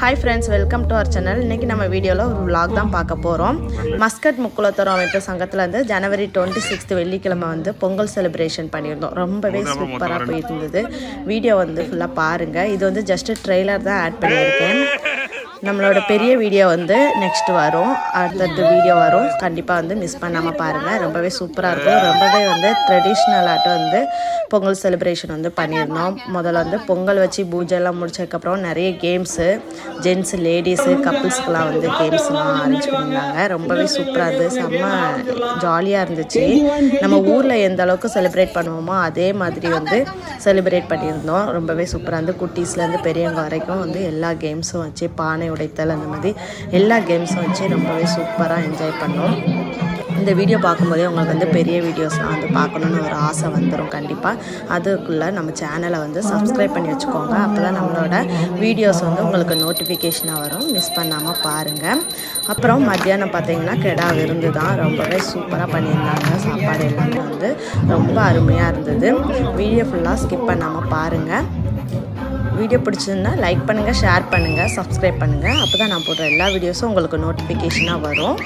Hi friends welcome to our channel இன்றைக்கி நம்ம வீடியோவில் ஒரு vlog தான் பார்க்க போகிறோம் மஸ்கட் முக்குளத்தூர் அமைப்பு சங்கத்துலேருந்து ஜனவரி டுவெண்ட்டி சிக்ஸ்த் வெள்ளிக்கிழமை வந்து பொங்கல் செலிப்ரேஷன் பண்ணியிருந்தோம். ரொம்பவே சூப்பராக போயிருந்தது. வீடியோ வந்து ஃபுல்லாக பாருங்கள் இது வந்து ஜஸ்ட் ட்ரெய்லர் தான் ஆட் பண்ணியிருக்கேன். நம்மளோட பெரிய வீடியோ வந்து நெக்ஸ்ட் வரும். அடுத்தடுத்த வீடியோ வரும். கண்டிப்பாக வந்து மிஸ் பண்ணாமல் பாருங்கள் ரொம்பவே சூப்பராக இருக்கும். ரொம்பவே வந்து ட்ரெடிஷ்னல் வந்து பொங்கல் செலிப்ரேஷன் வந்து பண்ணியிருந்தோம். முதல்ல வந்து பொங்கல் வச்சு பூஜைலாம் முடிச்சதுக்கப்புறம் நிறைய கேம்ஸு ஜென்ஸ் லேடிஸு கப்புள்ஸ்க்கெலாம் வந்து கேம்ஸ்லாம் அரேஞ்ச் பண்ணியிருந்தாங்க. ரொம்பவே சூப்பராக இருந்தது. செம்ம ஜாலியாக இருந்துச்சு. நம்ம ஊரில் எந்த அளவுக்கு செலிப்ரேட் பண்ணுவோமோ அதே மாதிரி வந்து செலிப்ரேட் பண்ணியிருந்தோம். ரொம்பவே சூப்பராக இருந்து குட்டீஸ்லேருந்து பெரியவங்க வரைக்கும் வந்து எல்லா கேம்ஸும் வச்சு பானை உடைத்தல் அந்த மாதிரி எல்லா கேம்ஸும் வச்சு ரொம்பவே சூப்பராக என்ஜாய் பண்ணோம். இந்த வீடியோ பார்க்கும்போதே உங்களுக்கு வந்து பெரிய வீடியோஸ்லாம் வந்து பார்க்கணுன்னு ஒரு ஆசை வந்துடும் கண்டிப்பாக அதுக்குள்ளே நம்ம சேனலை வந்து சப்ஸ்கிரைப் பண்ணி வச்சுக்கோங்க. அப்போ தான் நம்மளோட வீடியோஸ் வந்து உங்களுக்கு நோட்டிஃபிகேஷனாக வரும். மிஸ் பண்ணாமல் பாருங்கள் அப்புறம் மத்தியானம் பார்த்தீங்கன்னா கெடா விருந்து தான். ரொம்பவே சூப்பராக பண்ணியிருந்தாங்க. சாப்பாடு எல்லாமே வந்து ரொம்ப அருமையாக இருந்தது. வீடியோ ஃபுல்லாக ஸ்கிப் பண்ணாமல் பாருங்கள் வீடியோ பிடிச்சிருந்தா லைக் பண்ணுங்கள் ஷேர் பண்ணுங்கள் சப்ஸ்கிரைப் பண்ணுங்கள் அப்போ தான் நான் போடுற எல்லா வீடியோஸும் உங்களுக்கு நோட்டிஃபிகேஷனாக வரும்.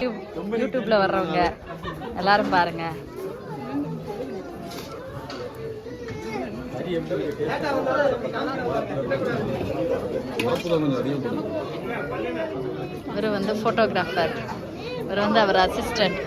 யூடியூப் யூடியூப்ல வர்றவங்க. எல்லாரும் பாருங்க. இவர் வந்து ஃபோட்டோகிராஃபர் இவர் வந்து அவர் அசிஸ்டன்ட்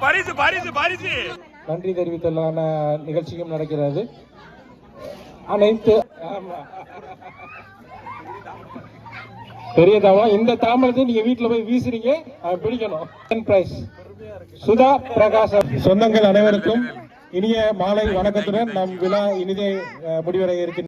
말이지 말이지 말이지 நன்றி தெரிவித்தலான நிகழ்ச்சியும் நடக்கிறது. அனைத்து பெரிய தாவளம் இந்த தாமரத்தை நீங்க வீட்டுல போய் வீசுறீங்க பிடிக்கணும். பிரைஸ் சுதா பிரகாசம். சொந்தங்கள் அனைவருக்கும் இனிய மாலை வணக்கத்துடன் நம் விழா இனிதே முடிவடைய இருக்கின்றன.